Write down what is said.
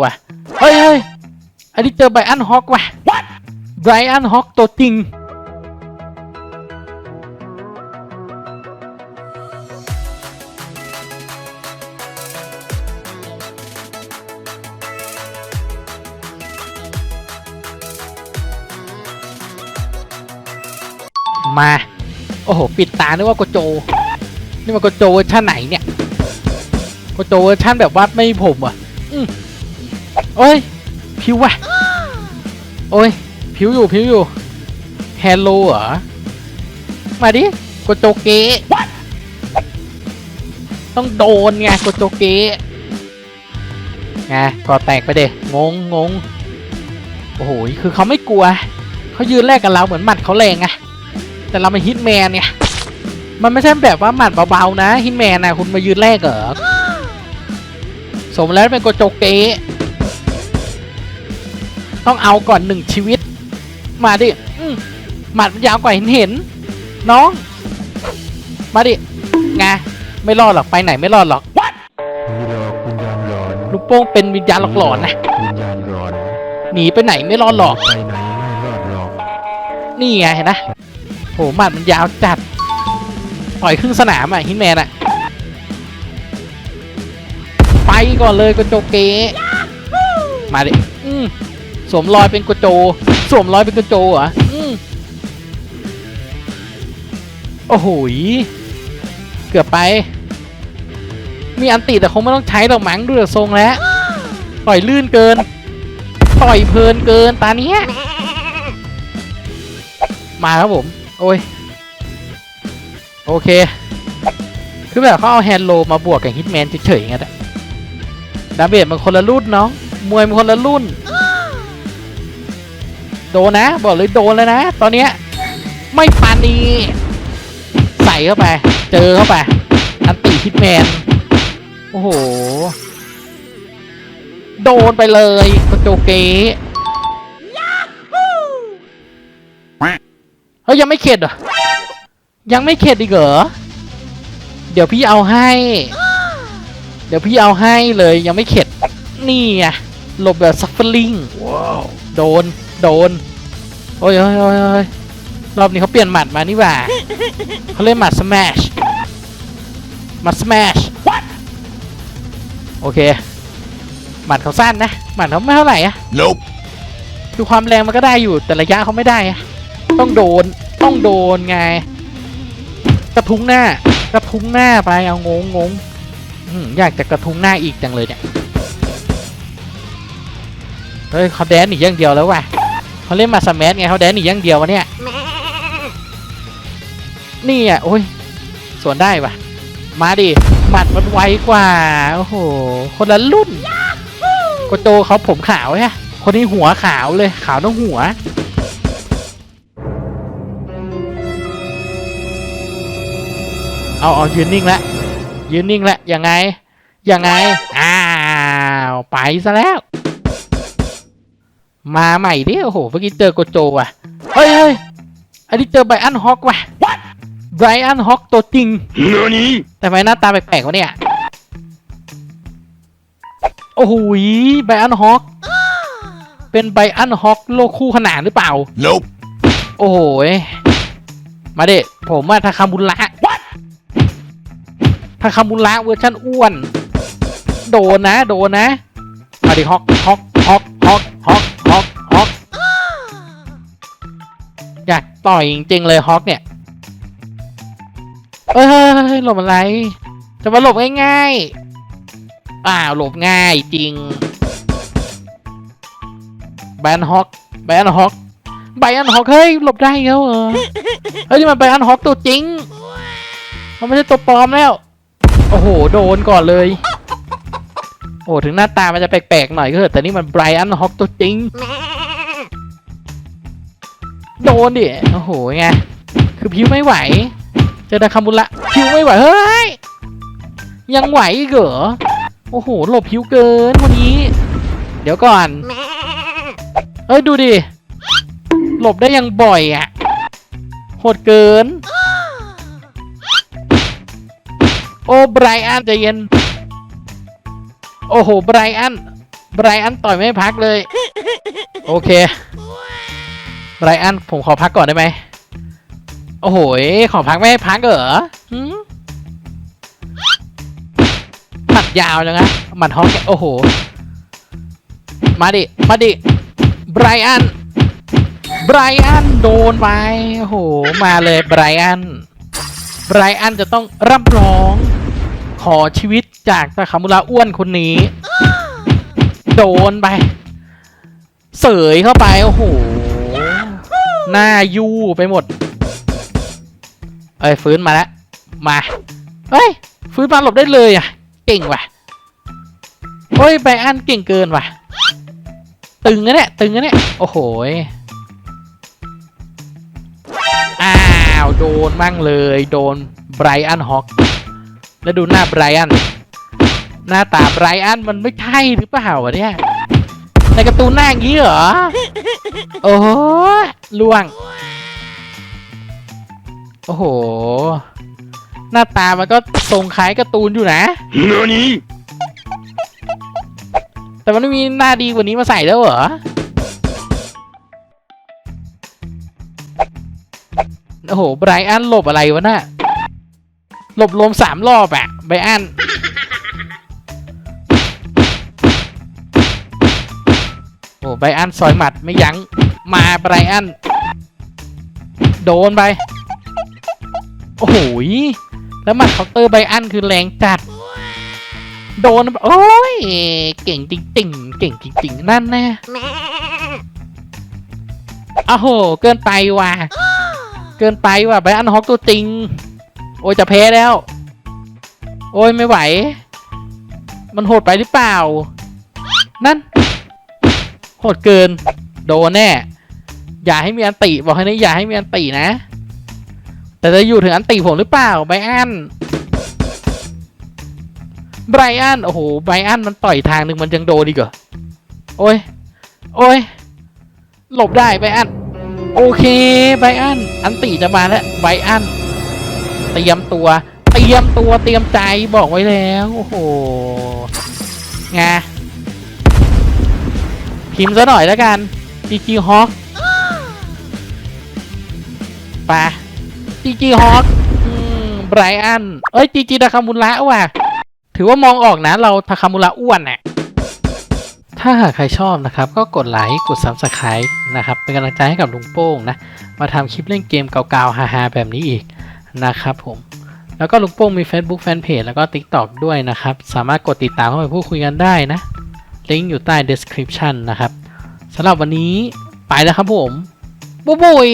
ว่ะเฮ้ยเฮ้ยอันนี้เจอไบอันฮอกว่ะไบอันฮอกตัวจริง มา โอ้โห ปิดตานึกว่าโกโจ นี่มันโกโจเวอร์ชันไหนเนี่ย โกโจเวอร์ชันแบบวัดไม่มีผมอะ อืม โอ้ย ผิวว่ะโอ้ย ผิวอยู่ ผิวอยู่แฮลโลเหรอ มาดิโกโจเกะต้องโดนไงโกโจเกะไงก่อแตกไปเดงงงงโอ้โห คือเขาไม่กลัว เขายืนแลกกับเราเหมือนหมัดเขาแรงไงแต่เราเป็นฮิตแมนเนี่ยมันไม่ใช่แบบว่าหมัดเบาๆนะฮิตแมนนะคุณมายืนแรกเหรอสมแล้วเป็นโกโจเกะ ต้องเอาก่อนหนึ่งชีวิต มาดิอืมหมัดมันยาวกว่าเห็นเห็นๆน้อง มาดิไงไม่รอดหรอกไปไหนไม่รอดหรอกนี่หลอกวิญญาณหลอนลูกโป้งเป็นวิญญาณหลอนๆนะวิญญาณหลอนหนีไปไหนไม่รอดหรอกไปไหนไม่รอดหรอกนี่ไงเห็นนะโหหมัดมันยาวจัดต่อยครึ่งสนามอะฮิตแมนอะไปก่อนเลยโกโจเกะมาดิอืม สวมรอยเป็นโกโจสวมรอยเป็นโกโจเหรออืมโอ้โหยเกือบไป มีอันติแต่คงไม่ต้องใช้หรอกมั้งดูจากทรงแล้วต่อยลื่นเกิน ต่อยเพลินเกินตาเนี้ยมาครับผม โอ้ย โอเค คือแบบเขาเอาแฮนด์โลมาบวกกับฮิตแมนเฉยๆไงแต่ดาเมจมันคนละรุ่นน้อง มวยมันคนละรุ่น โดนนะบอกเลยโดนแล้วนะ ตอนเนี้ยไม่ปานีใส่เข้าไป เจอเข้าไป อันติฮิตแมน โอ้โห โดนไปเลยโกโจเกะเฮ้ยยังไม่เข็ดเหรอ ยังไม่เข็ดอีกเหรอ เดี๋ยวพี่เอาให้ เดี๋ยวพี่เอาให้เลยยังไม่เข็ด นี่ไงหลบแบบซัฟเฟอร์ลิงว้าวโดน โดน โอ้ยโอ้ยโอ้ยโอ้ยรอบนี้เขาเปลี่ยนหมัดมานี่หว่าเขาเล่นหมัดสแมชหมัดสแมชโอเค หมัดเขาสั้นนะ หมัดเขาไม่เท่าไหร่อะ Nope คือความแรงมันก็ได้อยู่แต่ระยะเขาไม่ได้อะต้องโดนต้องโดนไง กระทุ้งหน้ากระทุ้งหน้าไปเอางงงงอืมอยากจะกระทุ้งหน้าอีกจังเลยเนี่ยเฮ้ยเขาแดนหนีอย่างเดียวแล้วว่ะ เขาเล่นมาสแมสไงเขาแดนหนีอย่างเดียววะเนี่ยนี่อะโอ้ยสวนได้ปะมาดิหมัดมันไวกว่าโอ้โหคนละรุ่นโกโจเขาผมขาวฮะคนนี้หัวขาวเลยขาวทั้งหัวเอาเอายืนนิ่งแล้วยืนนิ่งแล้วยังไงยังไงอ้าวไปซะแล้ว มาใหม่ดิโอ้โหเมื่อกี้เจอโกโจว่ะเฮ้ยเฮ้ยอันนี้เจอไบอันฮอกว่ะไบอันฮอกตัวจริง NANI แต่ทำไมหน้าตาแปลกๆวะเนี่ยโอ้โหยไบอันฮอกเป็นไบอันฮอกโลกคู่ขนานหรือเปล่า Nope โอ้โหยมาเด็ผมว่าทาคามุระทาคามุระเวอร์ชันอ้วน โดนนะ โดนนะมาดิฮอกฮอก ต่อยจริงๆเลยฮอกเนี่ยเอ้ยเฮ้ยหลบอะไร จะมาหลบง่ายๆอ้าวหลบง่ายจริง แบนฮอกแบนฮอกไบอันฮอกเฮ้ยหลบได้แล้วเหรอเฮ้ยนี่มันไบอันฮอกตัวจริงมันไม่ใช่ตัวปลอมแล้ว โอ้โห โดนก่อนเลย โอ้ถึงหน้าตามันจะแปลกๆหน่อยก็เถอะแต่นี่มันไบรอันฮอกตัวจริง โดนดิ โอ้โหไง คือพิวไม่ไหว เจอดาคามุระพิวไม่ไหว เฮ้ย ยังไหวอีกเหรอ โอ้โห หลบพิวเกินคนนี้ เดี๋ยวก่อน เอ้ย ดูดิ หลบได้ยังบ่อยอะ โหดเกิน โอ้ไบรอันใจเย็น โอ้โห ไบรอัน ไบรอันต่อยไม่พักเลย โอเค ไบรอันผมขอพักก่อนได้ไหม โอ้โห ขอพักไม่ให้พักเหรอหมัดยาวจังนะหมัดฮอกแกโอ้โห มาดิ มาดิ ไบรอัน ไบรอันโดนไป โอ้โห มาเลยไบรอัน ไบรอันจะต้องรับร้อง ขอชีวิตจากตาคามุระอ้วนคนนี้ โดนไป เสยเข้าไป โอ้โห หน้ายู่ไปหมด เอ้ยฟื้นมาแล้ว มา เฮ้ย ฟื้นมาหลบได้เลยอะ เก่งว่ะ เฮ้ยไบรอันเก่งเกินว่ะ ตึงนะเนี่ย ตึงนะเนี่ย โอ้โหอ้าว โดนมั่งเลย โดนไบรอันฮอก แล้วดูหน้าไบรอัน หน้าตาไบรอันมันไม่ใช่หรือเปล่าวะเนี่ย ในการ์ตูนหน้าอย่างนี้เหรอ โอ้โหล่วง โอ้โห หน้าตามันก็ทรงคล้ายการ์ตูนอยู่นะ何แต่มันไม่มีหน้าดีกว่านี้มาใส่แล้วเหรอ โอ้โหไบรอันหลบอะไรวะน่ะ หลบลมสามรอบอะไบรอัน โอ้ไบรอันซอยหมัดไม่ยัง้งมาไบรอัน โดนไป โอ้โหยแล้วหมัดเคาน์เตอร์ไบรอันคือแรงจัด โดนแบบโอ้ย เก่งจริงๆ เก่งจริงๆ นั่นแน่อ้โห เกินไปว่ะ เกินไปว่ะไบรอันฮอกตัวจริง โอ้ยจะแพ้แล้ว โอ้ยไม่ไหว มันโหดไปหรือเปล่า นั่น โหดเกิน โดนแน่ อย่าให้มีอันติบอกให้นะอย่าให้มีอันตินะ แต่จะอยู่ถึงอันติผมหรือเปล่าไบรอันไบรอันโอ้โหไบรอันมันต่อยทางหนึ่งมันยังโดนดีกว่าโอ้ย โอ้ย หลบได้ไบรอัน โอเคไบรอัน อันตีจะมาแล้วไบรอัน เตรียมตัว เตรียมตัวเตรียมใจบอกไว้แล้ว โอ้โหไง พิมพ์ซะหน่อยแล้วกันจีจีฮอคปะจีจีฮอคไบรอัน เอ้ยจีจีดาคามุระว่ะ ถือว่ามองออกนะเราทาคามุระอ้วนน่ะถ้าหากใครชอบนะครับ ก็กดไลค์ กด Subscribe นะครับ เป็นกำลังใจให้กับลุงโป้งนะ มาทำคลิปเล่นเกมเก่าๆฮาๆแบบนี้อีกนะครับผมแล้วก็ลุงโป้งมี Facebook Fanpage แล้วก็ TikTok ด้วยนะครับ สามารถกดติดตามเข้าไปพูดคุยกันได้นะ ลิงก์อยู่ใต้ description นะครับสำหรับวันนี้ไปแล้วครับผมบุยบาย